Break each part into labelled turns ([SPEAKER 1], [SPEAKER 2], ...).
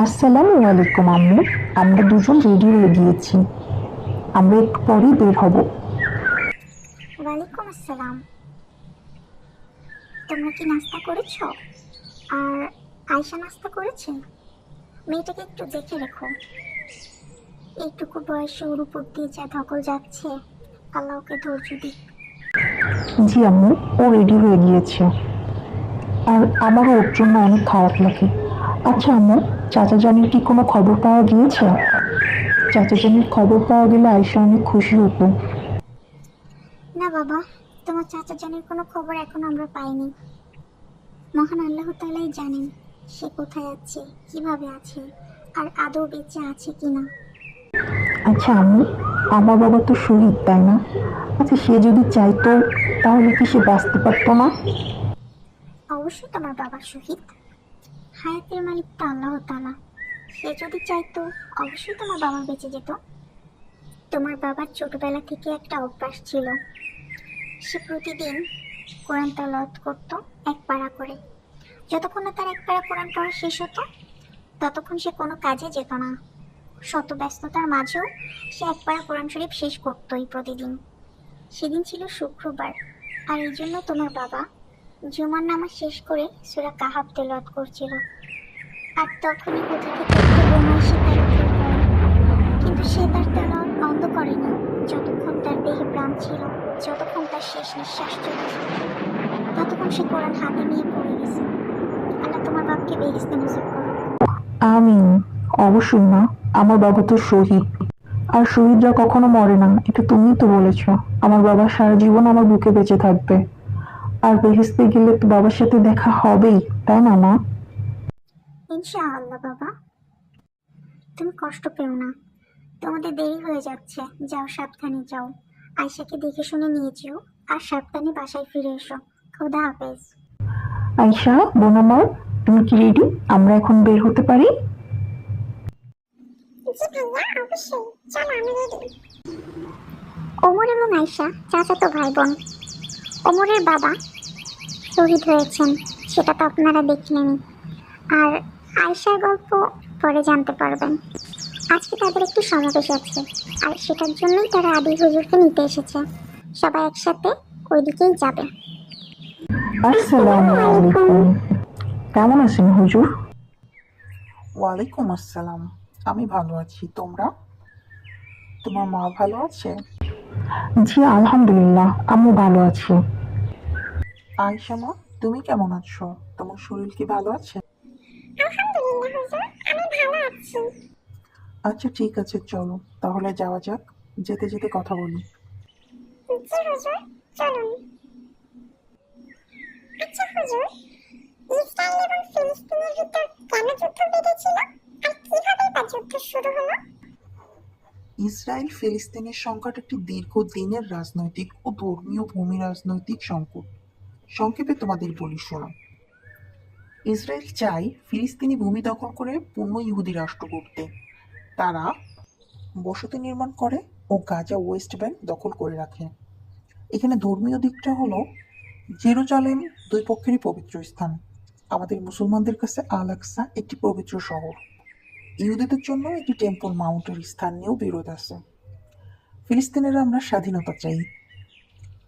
[SPEAKER 1] আসসালামু আলাইকুম আম্মু। আমরা দুজন রেডি হয়ে গিয়েছি। আমরা একটু পরেই বের হব।
[SPEAKER 2] ওয়ালাইকুম আসসালাম। তোমরা কি নাস্তা করেছ? আর আয়শা নাস্তা করেছে? মেয়েটাকে একটু দেখে রেখো। এইটুকু বয়সে ওর উপর দিয়ে যা ধকল যাচ্ছে আল্লাহ ওকে ধৈর্য দিক।
[SPEAKER 1] জি আম্মু ও রেডি হয়ে গিয়েছে। আর আমারও ওর জন্য অনেক খারাপ লাগে। আচ্ছা আম্মু চাচা জানির কি কোনো খবর পাওয়া গিয়েছে? চাচা জানির খবর পাওয়া গেলে আয়সা অনেক খুশি হতো।
[SPEAKER 2] না বাবা তোমার চাচা জানের কোনো খবর এখন আমরা পাইনি। মহান আল্লাহ তালাই জানেন সে কোথায় আছে কীভাবে আছে আর আদৌ বেঁচে আছে কিনা।
[SPEAKER 1] আচ্ছা আমি আমার বাবা তো শহীদ তাই না? আচ্ছা সে যদি চাইতো তাহলে কি সে বাঁচতে পারতো না?
[SPEAKER 2] অবশ্যই তোমার বাবা শহীদ। হায়াতের মালিক তো আল্লাহ তালা সে যদি চাইতো, অবশ্যই তোমার বাবা বেঁচে যেত। তোমার বাবার ছোটবেলা থেকে একটা অভ্যাস ছিল। সে প্রতিদিন কোরআন তালাওয়াত করতো, এক পাড়া করে। যতক্ষণ না তার এক পাড়া কোরআন পড়া শেষ হতো, ততক্ষণ সে কোনো কাজে যেত না। শত ব্যস্ততার মাঝেও সে এক পাড়া কোরআন শরীফ শেষ করতোই প্রতিদিন। সেদিন ছিল শুক্রবার, আর এই জন্য তোমার বাবা জুমার নামাজ শেষ করে সুরা কাহাব তেলাওয়াত করছিল। আর তখনই কোথা থেকে বোমা এসে তার কিন্তু সে তার তেলাওয়াত বন্ধ করেনি। যতক্ষণ তার দেহে প্রাণ ছিল, যতক্ষণ তার শেষ নিঃশ্বাস চলেছে ততক্ষণ সে কোরআন হাতে নিয়ে পড়ে গেছে। আল্লাহ তোমার বাপকে বেহেস্তে নসিব করো
[SPEAKER 1] আমি অবশ্যই না আমার বাবা তো শহীদ। আর শহীদরা কখনো মরে না, এটা তুমিই তো বলেছ। আমার বাবা সারা জীবন আমার বুকে বেঁচে থাকবে। আর বেহেস্তে গেলে তো বাবার সাথে দেখা হবেই তাই না মা?
[SPEAKER 2] ইনশাআল্লাহ বাবা। তুমি কষ্ট পেও না। তোমাদের দেরি হয়ে যাচ্ছে। যাও সাবধানে যাও। আয়সাকে দেখে শুনে নিয়ে যেও। আর সাবধানে বাসায় ফিরে এসো। খোদা হাফেজ।
[SPEAKER 1] আয়শা বোন আমার তুমি কি রেডি আমরা এখন বের হতে পারি?
[SPEAKER 2] জি ভাইয়া অবশ্যই। চলো আমি রেডি ওমর এবং আয়শা চাচাতো ভাই বোন ওমরের বাবা শহীদ হয়েছেন সেটা তো আপনারা দেখলেনই। আর আয়শার গল্প পরে জানতে পারবেন। আজকে তাদের একটু সমাবেশ আছে আর সেটার জন্যই তারা আদি হুজুরকে নিতে এসেছে। সবাই একসাথে ওইদিকেই যাবে।
[SPEAKER 1] আসসালামু আলাইকুম। কেমন আছেন হুজুর?
[SPEAKER 3] ওয়ালাইকুম আসসালাম। আমি ভালো আছি তোমরা? তোমার মা ভালো আছে?
[SPEAKER 1] জি আলহামদুলিল্লাহ আমি ভালো আছি।
[SPEAKER 3] আয়সা মা তুমি কেমন আছো? তোমার শরীর কি ভালো আছে?
[SPEAKER 2] আলহামদুলিল্লাহ হুজুর আমি ভালো আছি।
[SPEAKER 3] আচ্ছা ঠিক আছে চলো তাহলে যাওয়া যাক যেতে যেতে কথা বলি।
[SPEAKER 2] জি হুজুর আচ্ছা হুজুর ইসরায়েল এবং ফিলিস্তিনের ভিতর কেন যুদ্ধ বেঁধেছিল আর কীভাবে বা যুদ্ধ শুরু হলো?
[SPEAKER 3] ইসরায়েল ফিলিস্তিনের সংকট একটি দীর্ঘদিনের রাজনৈতিক ও ধর্মীয় ভূমি রাজনৈতিক সংকট। সংক্ষেপে তোমাদের বলি শোনো। ইসরায়েল চায় ফিলিস্তিনি ভূমি দখল করে পূর্ণ ইহুদি রাষ্ট্র করতে তারা বসতি নির্মাণ করে ও গাজা ওয়েস্ট ব্যাংক দখল করে রাখে। এখানে ধর্মীয় দিকটা হলো জেরুজালেম দুই পক্ষেরই পবিত্র স্থান। আমাদের মুসলমানদের কাছে আল একটি পবিত্র শহর। ইহুদিদের জন্য একটি টেম্পল মাউন্টের স্থান নিয়েও বিরোধ আছে। ফিলিস্তিনের আমরা স্বাধীনতা চাই,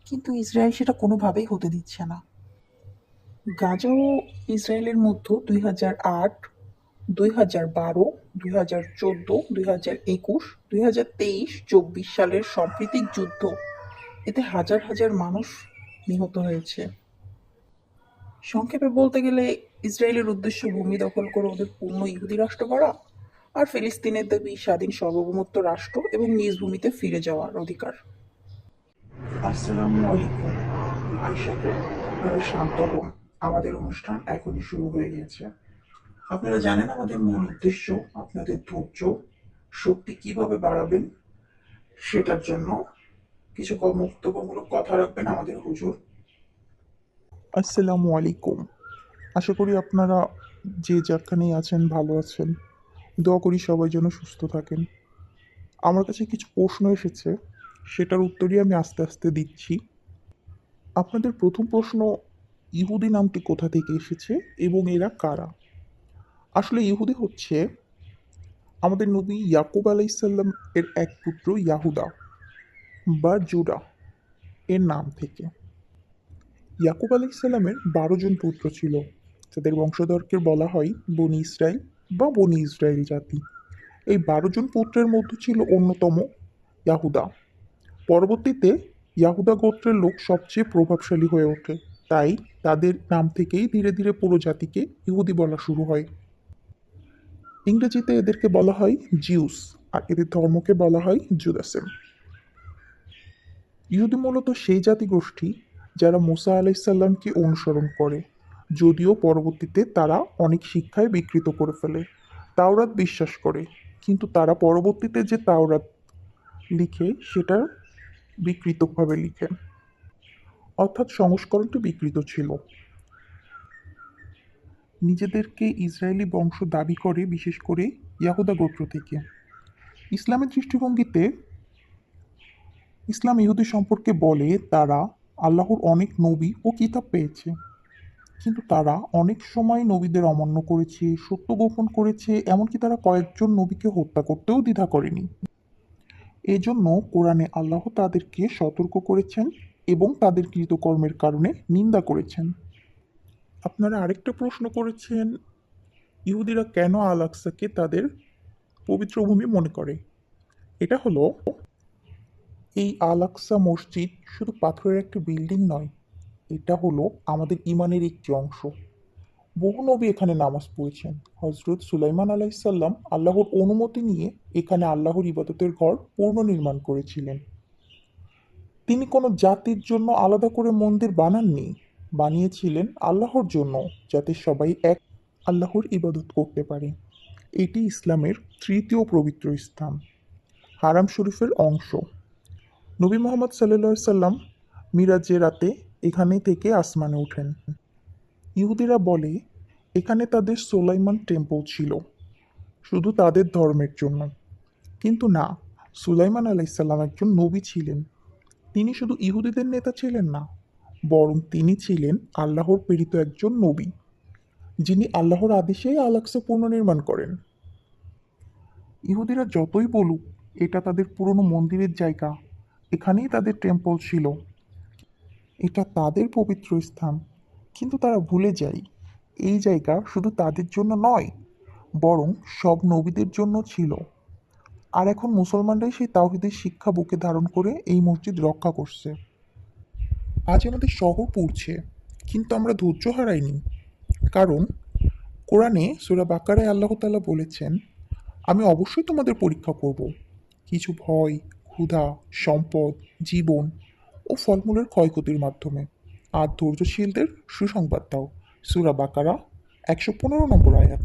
[SPEAKER 3] কিন্তু ইসরায়েল সেটা কোনোভাবেই হতে দিচ্ছে না। গাজা ও ইসরায়েলের মধ্যে দুই হাজার আট, দুই হাজার বারো, দুই হাজার চোদ্দ, দুই হাজার একুশ, দুই হাজার তেইশ, চব্বিশ সালের সাম্প্রতিক যুদ্ধ, এতে হাজার হাজার মানুষ নিহত হয়েছে। সংক্ষেপে বলতে গেলে, ইসরায়েলের উদ্দেশ্য ভূমি দখল করে ওদের পূর্ণ ইহুদি রাষ্ট্র করা আর ফিলিস্তিনের দাবি স্বাধীন সার্বভৌমত্ব রাষ্ট্র এবং নিজ ভূমিতে ফিরে যাওয়ার অধিকার। আসসালামু আলাইকুম। শান্ত আমাদের অনুষ্ঠান এখনই শুরু হয়ে গিয়েছে। আপনারা জানেন আমাদের মূল উদ্দেশ্য আপনাদের ধৈর্য শক্তি কীভাবে বাড়াবেন সেটার জন্য কিছু বক্তব্যমূলক কথা রাখবেন আমাদের হুজুর।
[SPEAKER 4] আসসালামু আলাইকুম। আশা করি আপনারা যে যেখানেই আছেন ভালো আছেন। দোয়া করি সবাই যেন সুস্থ থাকেন। আমার কাছে কিছু প্রশ্ন এসেছে, সেটার উত্তরই আমি আস্তে আস্তে দিচ্ছি। আপনাদের প্রথম প্রশ্ন, ইহুদি নামটি কোথা থেকে এসেছে এবং এরা কারা?
[SPEAKER 3] আসলে ইহুদি হচ্ছে আমাদের নবী ইয়াকুব আলাইসাল্লাম এর এক পুত্র ইয়াহুদা বা জুডা এর নাম থেকে। ইয়াকুব আলাইসাল্লামের বারো জন পুত্র ছিল, যাদের বংশধরকে বলা হয় বনি ইসরায়েল বা বনি ইসরায়েল জাতি। এই বারো জন পুত্রের মধ্যে ছিল অন্যতম ইয়াহুদা। পরবর্তীতে ইয়াহুদা গোত্রের লোক সবচেয়ে প্রভাবশালী হয়ে ওঠে। তাই তাদের নাম থেকেই ধীরে ধীরে পুরো জাতিকে ইহুদি বলা শুরু হয়। ইংরেজিতে এদেরকে বলা হয় জিউস আর এদের ধর্মকে বলা হয় জুদাসেম। ইহুদি মূলত সেই জাতিগোষ্ঠী যারা মুসা আলাইসাল্লামকে অনুসরণ করে। যদিও পরবর্তীতে তারা অনেক শিক্ষায় বিকৃত করে ফেলে। তাওরাত বিশ্বাস করে, কিন্তু তারা পরবর্তীতে যে তাওরাত লিখে সেটা বিকৃতভাবে লিখে। অর্থাৎ সংস্করণটি বিকৃত ছিল। নিজেদেরকে ইসরায়েলি বংশ দাবি করে, বিশেষ করে ইয়াহুদা গোত্র থেকে। ইসলামের দৃষ্টিভঙ্গিতে ইসলাম ইহুদি সম্পর্কে বলে, তারা আল্লাহর অনেক নবী ও কিতাব পেয়েছে। কিন্তু তারা অনেক সময় নবীদের অমান্য করেছে, সত্য গোপন করেছে, এমনকি তারা কয়েকজন নবীকে হত্যা করতেও দ্বিধা করেনি। এজন্য কোরআনে আল্লাহ তাদেরকে সতর্ক করেছেন এবং তাদের কৃতকর্মের কারণে নিন্দা করেছেন। আপনারা আরেকটা প্রশ্ন করেছেন, ইহুদিরা কেন আল আকসাকে তাদের পবিত্র ভূমি মনে করে? এটা হলো, এই আল আকসা মসজিদ শুধু পাথরের একটা বিল্ডিং নয় এটা হলো আমাদের ইমানের একটি অংশ। বহু নবী এখানে নামাজ পড়েছেন। হজরত সুলাইমান আলাইসাল্লাম আল্লাহর অনুমতি নিয়ে এখানে আল্লাহর ইবাদতের ঘর পুনর্নির্মাণ করেছিলেন। তিনি কোনো জাতির জন্য আলাদা করে মন্দির বানাননি, বানিয়েছিলেন আল্লাহর জন্য, যাতে সবাই এক আল্লাহর ইবাদত করতে পারে। এটি ইসলামের তৃতীয় পবিত্র স্থান, হারাম শরীফের অংশ। নবী মোহাম্মদ সাল্লা সাল্লাম মিরাজের রাতে এখানে থেকে আসমানে ওঠেন। ইহুদিরা বলে, এখানে তাদের সোলাইমান টেম্পল ছিল, শুধু তাদের ধর্মের জন্য। কিন্তু না, সুলাইমান আলাইসাল্লাম একজন নবী ছিলেন। তিনি শুধু ইহুদিদের নেতা ছিলেন না, বরং তিনি ছিলেন আল্লাহর প্রেরিত একজন নবী, যিনি আল্লাহর আদেশেই আলাক্সা পুনর্নির্মাণ করেন। ইহুদিরা যতই বলুক, এটা তাদের পুরনো মন্দিরের জায়গা। এখানেই তাদের টেম্পল ছিল। এটা তাদের পবিত্র স্থান। কিন্তু তারা ভুলে যায়। এই জায়গা শুধু তাদের জন্য নয়, বরং সব নবীদের জন্য ছিল। আর এখন মুসলমানরাই সেই তাওহিদের শিক্ষা বুকে ধারণ করে এই মসজিদ রক্ষা করছে। আজ আমাদের শহর পড়ছে, কিন্তু আমরা ধৈর্য হারাইনি। কারণ কোরআনে সুরা বাকারায় আল্লাহ তাআলা বলেছেন, আমি অবশ্যই তোমাদের পরীক্ষা করব। কিছু ভয়, ক্ষুধা, সম্পদ, জীবন ও ফলমূলের ক্ষয়ক্ষতির মাধ্যমে। আর ধৈর্যশীলদের সুসংবাদ দাও সুরা বাকারা একশো পনেরো নম্বর আয়াত।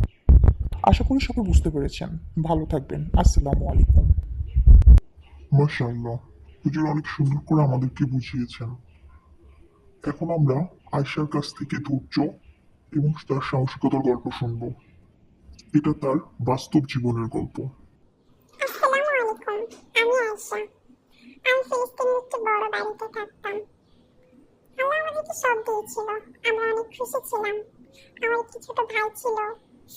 [SPEAKER 3] আশা করি সবাই বুঝতে পেরেছেন। ভালো থাকবেন। আসসালামু আলাইকুম।
[SPEAKER 5] মাশাআল্লাহ। হুজুর অনেক সুন্দর করে আমাদেরকে বুঝিয়েছেন। এখন আমরা আয়শার কাছ থেকে ধৈর্য এবং তার সাহসিকতার গল্প শুনব। এটা তার বাস্তব জীবনের গল্প।
[SPEAKER 1] আসসালামু আলাইকুম। আমি আয়েশা। আমি বড় বাড়িতে থাকতাম। আল্লাহ আমাদেরকে সব দিয়েছিল, আমরা অনেক খুশি ছিলাম। আমার একটি ছোট ভাই ছিল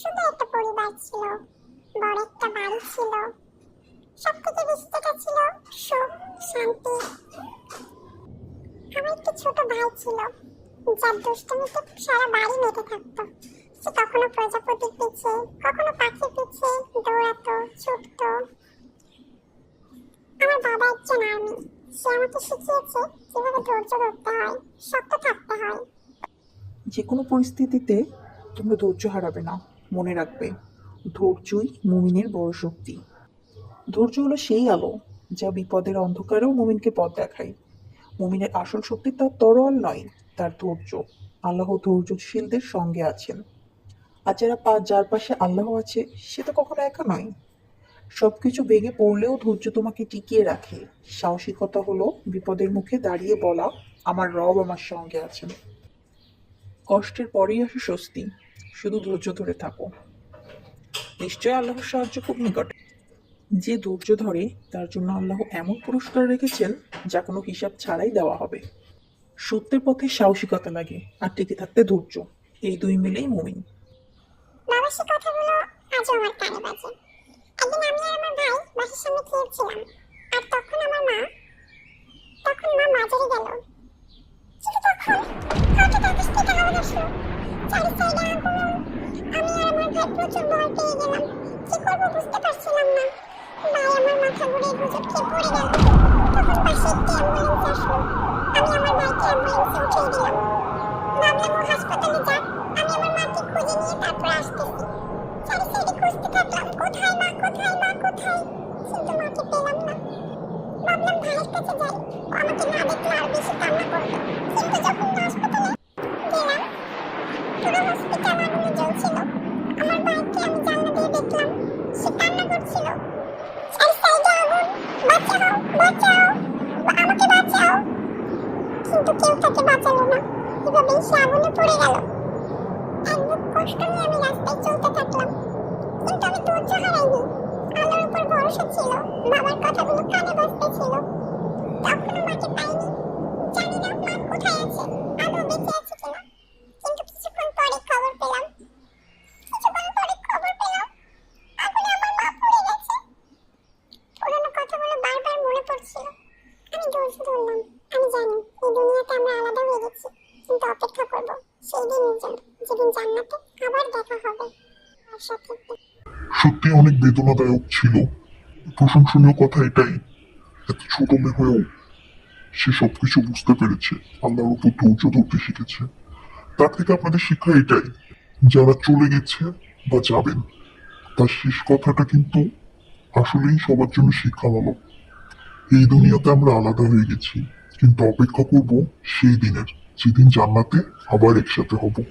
[SPEAKER 1] শুধু একটা পরিবার ছিল, বড় একটা বাড়ি ছিল। সব থেকে বেশি যেটা ছিল সুখ, শান্তি। আমার একটি ছোট ভাই ছিল, যার দুষ্টমিতে সারা বাড়ি মেতে থাকতো। সে কখনো প্রজাপতির পিছে, কখনো পাখির পিছে দৌড়াতো, ছুটতো। আমার বাবা একজন আর্মি সে আমাকে শিখিয়েছে কীভাবে ধৈর্য ধরতে হয়, শক্ত থাকতে হয়।
[SPEAKER 6] যে কোনো পরিস্থিতিতে তোমরা ধৈর্য হারাবে না, মনে রাখবে, ধৈর্যই মুমিনের বড় শক্তি। ধৈর্য হলো সেই আলো যা বিপদের অন্ধকারেও মুমিনকে পথ দেখায়। মুমিনের আসল শক্তি তার তরোয়াল নয়, তার ধৈর্য। আল্লাহ ধৈর্যশীলদের সঙ্গে আছেন। আর যারা পা যার পাশে আল্লাহ আছে, সে তো কখনো একা নয়। সবকিছু ভেঙে পড়লেও ধৈর্য তোমাকে টিকিয়ে রাখে। সাহসিকতা হলো বিপদের মুখে দাঁড়িয়ে বলা, আমার রব আমার সঙ্গে আছেন। কষ্টের পরেই আসে স্বস্তি, শুধু ধৈর্য ধরে থাকো। নিশ্চয় আল্লাহর সাহায্য খুব নিকটে। যে ধৈর্য ধরে, তার জন্য আল্লাহ এমন পুরস্কার রেখেছেন, যা কোনো হিসাব ছাড়াই দেওয়া হবে। সত্যের পথে সাহসিকতা লাগে, আর টিকে থাকতে ধৈর্য। এই দুই মিলেই মুমিন।
[SPEAKER 1] কথাগুলো আজও আমার কানে বাজে। একদিন আমি আর আমার ভাই বাসার সামনে খেলছিলাম। আর তখন আমার মা, তখন মা বাজারে গেল। কিন্তু তখন হঠাৎ আকাশ থেকে আওয়াজ আসলো চারি সাইডে আমি আর আমার ভাই প্রচুর ভয় পেয়ে না। ভাই আমার মাথা ঘুরে তখন পাশে একটি অ্যাম্বুলেন্স আসলো। আমি আমার ভাইকে অ্যাম্বুলেন্সে উঠিয়ে দিলাম। ভাবলাম, ও হাসপাতালে যাক। আমি আমার মাকে খুঁজে নিয়ে তারপর আসতেছি। চারি সাইডে খুঁজতে থাকলাম। কোথায় মা? কোথায়? কিন্তু মাকে পেলাম না। ভাবলাম ভাইয়ের কাছে যাই। ও আমাকে না দেখলে আর বেশি কান্না করতো। কিন্তু যখন হাসপাতালে গেলাম, পুরো হসপিটাল আগুনে জ্বলছিল। আমার ভাইকে আমি জানলা দিয়ে দেখলাম। সে কান্না করছিল। চারি সাইডে আগুন, বাঁচাও বাঁচাও, আমাকে বাঁচাও। কিন্তু কেউ কষ্ট নিয়ে আমি রাস্তায় চলতে থাকলাম। কিন্তু আমি ধৈর্য হারাইনি। আলোর উপর ভরসা ছিল। বাবার কথাগুলো কানে বাজতেছিল তখনও মাকে পাইনি জানি না মা কোথায় আছে আলো বেঁচে আছে কিনা কিন্তু কিছুক্ষণ পরে খবর পেলাম কিছুক্ষণ পরে খবর পেলাম আগুনে আমার মা পড়ে গেছে পুরোনো কথাগুলো বারবার মনে পড়ছিল আমি ধৈর্য ধরলাম আমি জানি এই দুনিয়াতে আমরা আলাদা হয়ে গেছি কিন্তু অপেক্ষা করব সেই দিনের জন্য যেদিন জান্নাতে আবার দেখা হবে আর সাথে
[SPEAKER 5] সত্যি অনেক বেদনাদায়ক ছিল। প্রশংসনীয় কথা এটাই। এত ছোট মেয়ে হয়েও সে সবকিছু বুঝতে পেরেছে। আল্লাহর উপর ধৈর্য ধরতে শিখেছে। তার থেকে আপনাদের শিক্ষা এটাই, যারা চলে গেছে বা যাবেন, তার শেষ কথাটা কিন্তু আসলেই সবার জন্য শিক্ষামূলক। এই দুনিয়াতে আমরা আলাদা হয়ে গেছি, কিন্তু অপেক্ষা করব সেই দিনের, যেদিন জান্নাতে আবার একসাথে হব।